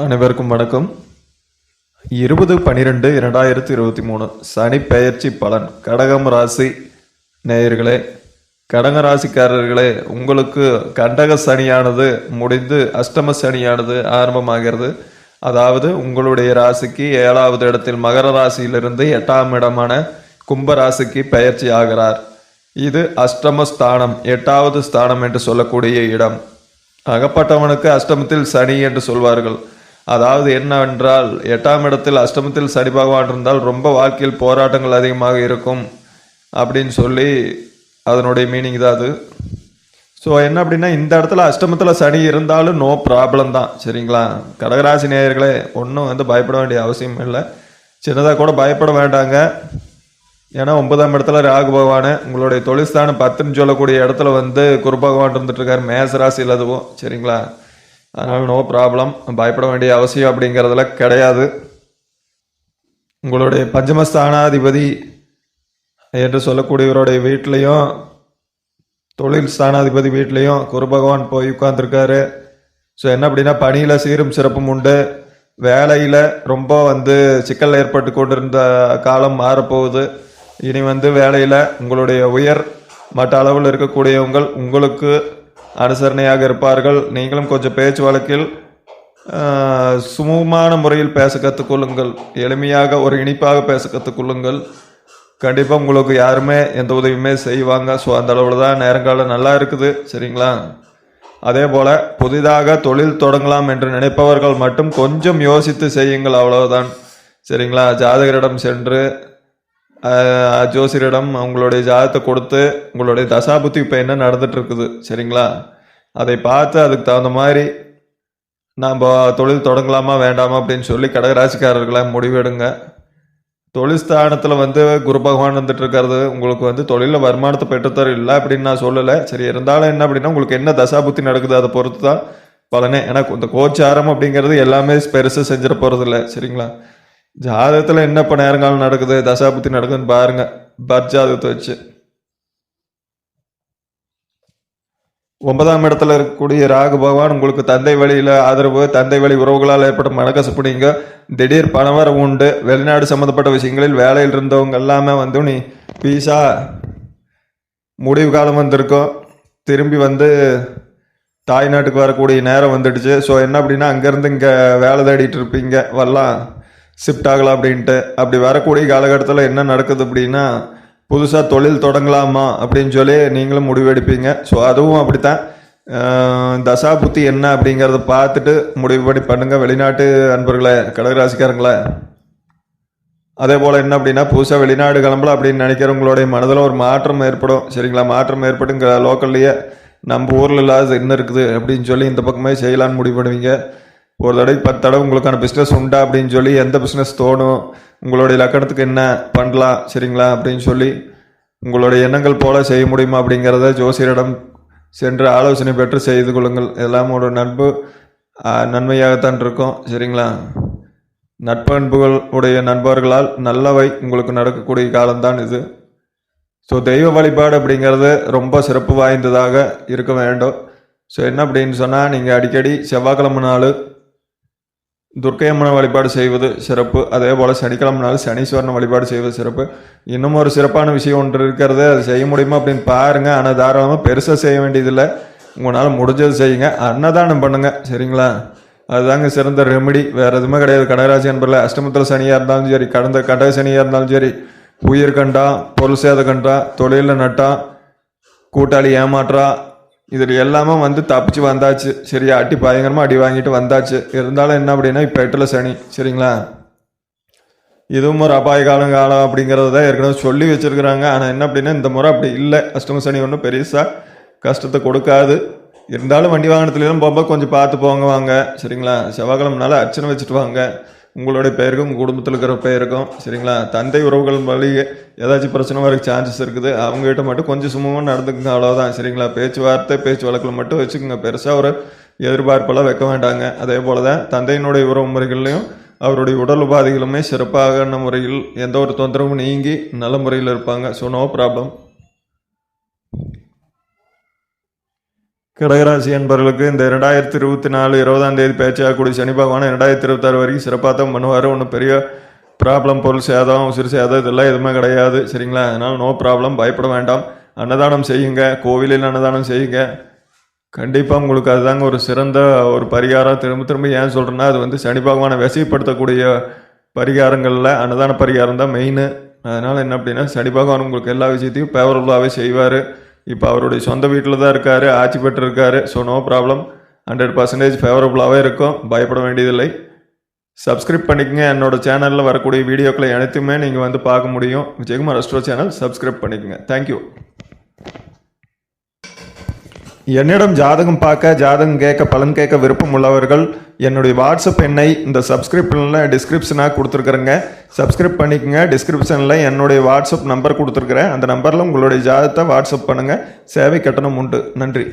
அனைவருக்கும் வணக்கம். இருபது பனிரெண்டு இரண்டாயிரத்தி இருபத்தி மூணு சனி பெயர்ச்சி பலன். கடகம் ராசி நேயர்களே கடக ராசிக்காரர்களே உங்களுக்கு கண்டக சனியானது முடிந்து அஷ்டம சனியானது ஆரம்பமாகிறது. அதாவது உங்களுடைய ராசிக்கு ஏழாவது இடத்தில் மகர ராசியிலிருந்து எட்டாம் இடமான கும்ப ராசிக்கு பெயர்ச்சி ஆகிறார். இது அஷ்டம ஸ்தானம் எட்டாவது ஸ்தானம் என்று சொல்லக்கூடிய இடம். அகப்பட்டவனுக்கு அஷ்டமத்தில் சனி என்று சொல்வார்கள். அதாவது என்னவென்றால் எட்டாம் இடத்தில் அஷ்டமத்தில் சனி பகவான் இருந்தால் ரொம்ப வாழ்க்கையில் போராட்டங்கள் அதிகமாக இருக்கும் அப்படின்னு சொல்லி அதனுடைய மீனிங் தான் அது. ஸோ என்ன அப்படின்னா இந்த இடத்துல அஷ்டமத்தில் சனி இருந்தாலும் நோ ப்ராப்ளம் தான் சரிங்களா? கடகராசி நேயர்களே ஒன்றும் வந்து பயப்பட வேண்டிய அவசியம் இல்லை. சின்னதாக கூட பயப்பட வேண்டாங்க. ஏன்னா ஒன்பதாம் இடத்துல ராகு பகவான் உங்களுடைய தொழில்ஸ்தானம் பத்துன்னு சொல்லக்கூடிய இடத்துல வந்து குரு பகவான் இருந்துட்டு இருக்காரு அதுவும் சரிங்களா? அதனால் நோ ப்ராப்ளம் பயப்பட வேண்டிய அவசியம் அப்படிங்கிறதுல கிடையாது. உங்களுடைய பஞ்சமஸ்தானாதிபதி என்று சொல்லக்கூடியவருடைய வீட்லேயும் தொழில் ஸ்தானாதிபதி வீட்லேயும் குரு பகவான் போய் உட்காந்துருக்காரு ஸோ என்ன அப்படின்னா பணியில் சீரும் சிறப்பும் உண்டு. வேலையில் ரொம்ப வந்து சிக்கல் ஏற்பட்டு கொண்டிருந்த காலம் மாறப்போகுது. இனி வந்து வேலையில் உங்களுடைய உயர் மற்ற அளவில் இருக்கக்கூடியவங்கள் உங்களுக்கு அனுசரணையாக இருப்பார்கள். நீங்களும் கொஞ்சம் பேச்சு வழக்கில் சுமூகமான முறையில் பேச கற்றுக்கொள்ளுங்கள் எளிமையாக ஒரு இனிப்பாக பேச கற்றுக்கொள்ளுங்கள் கண்டிப்பாக உங்களுக்கு யாருமே எந்த உதவியுமே செய்வாங்க. ஸோ அந்த அளவில் தான் நேரங்காலம் நல்லா இருக்குது. சரிங்களா? அதே போல் புதிதாக தொழில் தொடங்கலாம் என்று நினைப்பவர்கள் மட்டும் கொஞ்சம் யோசித்து செய்யுங்கள். அவ்வளவுதான். சரிங்களா? ஜாதகரிடம் சென்று ஜோசியரிடம் அவங்களுடைய ஜாதத்தை கொடுத்து உங்களுடைய தசாபுத்தி இப்போ என்ன நடந்துட்டுருக்குது சரிங்களா? அதை பார்த்து அதுக்கு தகுந்த மாதிரி நாம் தொழில் தொடங்கலாமா வேண்டாமா அப்படின்னு சொல்லி கடகராசிக்காரர்களை முடிவெடுங்க. தொழில் ஸ்தானத்தில் வந்து குரு பகவான் வந்துட்டு இருக்கிறது உங்களுக்கு வந்து தொழிலில் வருமானத்தை பெற்றுத்தர இல்லை அப்படின்னு நான் சொல்லலை. சரி இருந்தாலும் என்ன அப்படின்னா உங்களுக்கு என்ன தசாபுத்தி நடக்குது அதை பொறுத்து தான் பலனே. ஏன்னா இந்த கோச்சாரம் அப்படிங்கிறது எல்லாமே பெருசாக செஞ்சிட போகிறது இல்லை சரிங்களா? ஜாதகத்தில் என்ன இப்போ நேரங்காலம் நடக்குது தசாபுத்தி நடக்குதுன்னு பாருங்க. பர் ஜாதகத்தை வச்சு. ஒன்பதாம் இடத்துல இருக்கக்கூடிய ராகு பகவான் உங்களுக்கு தந்தை வழியில் ஆதரவு தந்தை வழி உறவுகளால் ஏற்படும் மனக்கசப்பு நீங்க திடீர் பணவரவு உண்டு. வெளிநாடு சம்மந்தப்பட்ட விஷயங்களில் வேலையில் இருந்தவங்க எல்லாமே வந்து நீ பீஸா முடிவு காலம் வந்திருக்கும் திரும்பி வந்து தாய்நாட்டுக்கு வரக்கூடிய நேரம் வந்துடுச்சு. ஸோ என்ன அப்படின்னா அங்கேருந்து இங்கே வேலை தேடிட்டு இருப்பீங்க. வரலாம். ஷிஃப்ட் ஆகலாம் அப்படின்ட்டு. அப்படி வரக்கூடிய காலகட்டத்தில் என்ன நடக்குது அப்படின்னா புதுசாக தொழில் தொடங்கலாமா அப்படின்னு சொல்லி நீங்களும் முடிவெடுப்பீங்க ஸோ அதுவும் அப்படித்தான். அஹ், தசா புத்தி என்ன அப்படிங்கிறத பார்த்துட்டு முடிவு பண்ணி வெளிநாட்டு அன்பர்களே கடகராசிக்காரங்களே. அதே போல் என்ன அப்படின்னா புதுசாக வெளிநாடு கிளம்பலாம் அப்படின்னு நினைக்கிறவங்களுடைய மனதில் ஒரு மாற்றம் ஏற்படும். சரிங்களா? மாற்றம் ஏற்பட்டு லோக்கல்லையே நம்ம ஊரில் இல்லாத என்ன இருக்குது அப்படின்னு சொல்லி இந்த பக்கமே செய்யலான்னு முடிவு பண்ணுவீங்க. ஒரு தடவை பத்து தடவை உங்களுக்கான பிஸ்னஸ் உண்டா அப்படின்னு சொல்லி எந்த பிஸ்னஸ் தோணும் உங்களுடைய லக்கணத்துக்கு என்ன பண்ணலாம் சரிங்களா அப்படின்னு சொல்லி உங்களுடைய எண்ணங்கள் போல செய்ய முடியுமா அப்படிங்கிறத ஜோசியரிடம் சென்று ஆலோசனை பெற்று செய்து கொள்ளுங்கள். எல்லாம் ஒரு நட்பு நன்மையாகத்தான் இருக்கும் சரிங்களா? நட்பண்புகள் உடைய நண்பர்களால் நல்லவை உங்களுக்கு நடக்கக்கூடிய காலம்தான் இது. ஸோ தெய்வ வழிபாடு அப்படிங்கிறது ரொம்ப சிறப்பு வாய்ந்ததாக இருக்க வேண்டும். ஸோ என்ன அப்படின்னு சொன்னால் நீங்கள் அடிக்கடி செவ்வாய்க்கிழமை நாள் துர்க்கையம்மனை வழிபாடு செய்வது சிறப்பு. அதே போல் சனிக்கிழமை நாள் சனீஸ்வரனை வழிபாடு செய்வது சிறப்பு. இன்னும் ஒரு சிறப்பான விஷயம் ஒன்று இருக்கிறது. அது செய்ய முடியுமா அப்படின்னு பாருங்கள் ஆனால் தாராளமாக பெருசாக செய்ய வேண்டியதில்லை. உங்களால் முடிஞ்சது செய்யுங்க. அன்னதானம் பண்ணுங்கள் சரிங்களா? அதுதாங்க சிறந்த ரெமெடி வேறு எதுவுமே கிடையாது. கடகராசி அன்பரில் அஷ்டமத்தில் சனியாக இருந்தாலும் சரி கடந்த கடக சனியாக இருந்தாலும் சரி உயிர் கண்டா பொருள் சேத கண்டா தொழிலில் நட்டா கூட்டாளி ஏமாற்றா இதில் எல்லாமே வந்து தப்பிச்சு வந்தாச்சு. சரியா அடி பயங்கரமாக அடி வாங்கிட்டு வந்தாச்சு. இருந்தாலும் என்ன அப்படின்னா இப்போ எட்டில் சனி சரிங்களா? இதுவும் ஒரு அபாய காலம் காலம் அப்படிங்கிறத தான் ஏற்கனவே சொல்லி வச்சுருக்குறாங்க. ஆனால் என்ன அப்படின்னா இந்த முறை அப்படி இல்லை. அஷ்டம சனி ஒன்றும் பெருசாக கஷ்டத்தை கொடுக்காது. இருந்தாலும் வண்டி வாகனத்துலாம் போகும்போது கொஞ்சம் பார்த்து போங்க வாங்க. சரிங்களா? செவ்வாய்க்கிழமனால அர்ச்சனை வச்சுட்டு வாங்க. உங்களுடைய பெயருக்கும் உங்கள் குடும்பத்தில் இருக்கிற பெயருக்கும் சரிங்களா? தந்தை உறவுகள் வழி ஏதாச்சும் பிரச்சனை வரைக்கும் சான்சஸ் இருக்குது. அவங்ககிட்ட மட்டும் கொஞ்சம் சுமமாக நடந்துக்குங்க அவ்வளோதான் சரிங்களா? பேச்சுவார்த்தை பேச்சு வழக்கில் மட்டும் வச்சுக்கோங்க. பெருசாக ஒரு எதிர்பார்ப்பெல்லாம் வைக்க வேண்டாங்க. அதே போல் தான் தந்தையினுடைய உறவு முறைகள்லையும் அவருடைய உடல் உபாதைகளுமே சிறப்பான முறையில் எந்த ஒரு தொந்தரவும் நீங்கி நல்ல முறையில் இருப்பாங்க. ஸோ நோ ப்ராப்ளம் கடகராசி என்பவர்களுக்கு இந்த ரெண்டாயிரத்தி இருபத்தி நாலு இருபதாம் தேதி பேச்சாகக்கூடிய சனி பகவான் ரெண்டாயிரத்தி இருபத்தாறு வரைக்கும் சிறப்பாக தான் பண்ணுவார். ஒன்றும் பெரிய ப்ராப்ளம் பொருள் சேதம் உசிறு சேதம் இதெல்லாம் எதுவுமே கிடையாது. சரிங்களா? அதனால் நோ ப்ராப்ளம் பயப்பட வேண்டாம். அன்னதானம் செய்யுங்க. கோவிலில் அன்னதானம் செய்யுங்க. கண்டிப்பாக உங்களுக்கு அதுதாங்க ஒரு சிறந்த ஒரு பரிகாரம். திரும்ப திரும்ப ஏன் சொல்கிறேன்னா அது வந்து சனி பகவானை வசிப்படுத்தக்கூடிய பரிகாரங்களில் அன்னதான பரிகாரம் தான் மெயின் அதனால் என்ன அப்படின்னா சனி பகவான் உங்களுக்கு எல்லா விஷயத்தையும் ஃபேவரபுளாகவே செய்வார். இப்போ அவருடைய சொந்த வீட்டில் தான் இருக்கார் ஆட்சி பெற்றிருக்காரு. So no problem hundred percentage ஃபேவரபுளாகவே இருக்கும். பயப்பட வேண்டியதில்லை. சப்ஸ்கிரைப் பண்ணிக்கங்க. என்னோட சேனலில் வரக்கூடிய வீடியோக்களை அனைத்துமே நீங்கள் வந்து பார்க்க முடியும். விஜயகுமார் அஸ்ட்ரோ சேனல் சப்ஸ்கிரைப் பண்ணிக்கங்க. தேங்க்யூ என்னிடம் ஜாதகம் பார்க்க ஜாதகம் கேட்க பலன் கேட்க விருப்பம் உள்ளவர்கள் என்னுடைய வாட்ஸ்அப் எண்ணை இந்த சப்ஸ்கிரிப்ஷனில் டிஸ்கிரிப்ஷனாக கொடுத்துருக்குறேங்க. சப்ஸ்கிரைப் பண்ணிக்கங்க. டிஸ்கிரிப்ஷனில் என்னுடைய வாட்ஸ்அப் நம்பர் கொடுத்துருக்குறேன். அந்த நம்பரில் உங்களுடைய ஜாதகத்தை வாட்ஸ்அப் பண்ணுங்கள் சேவை கட்டணம் உண்டு. நன்றி.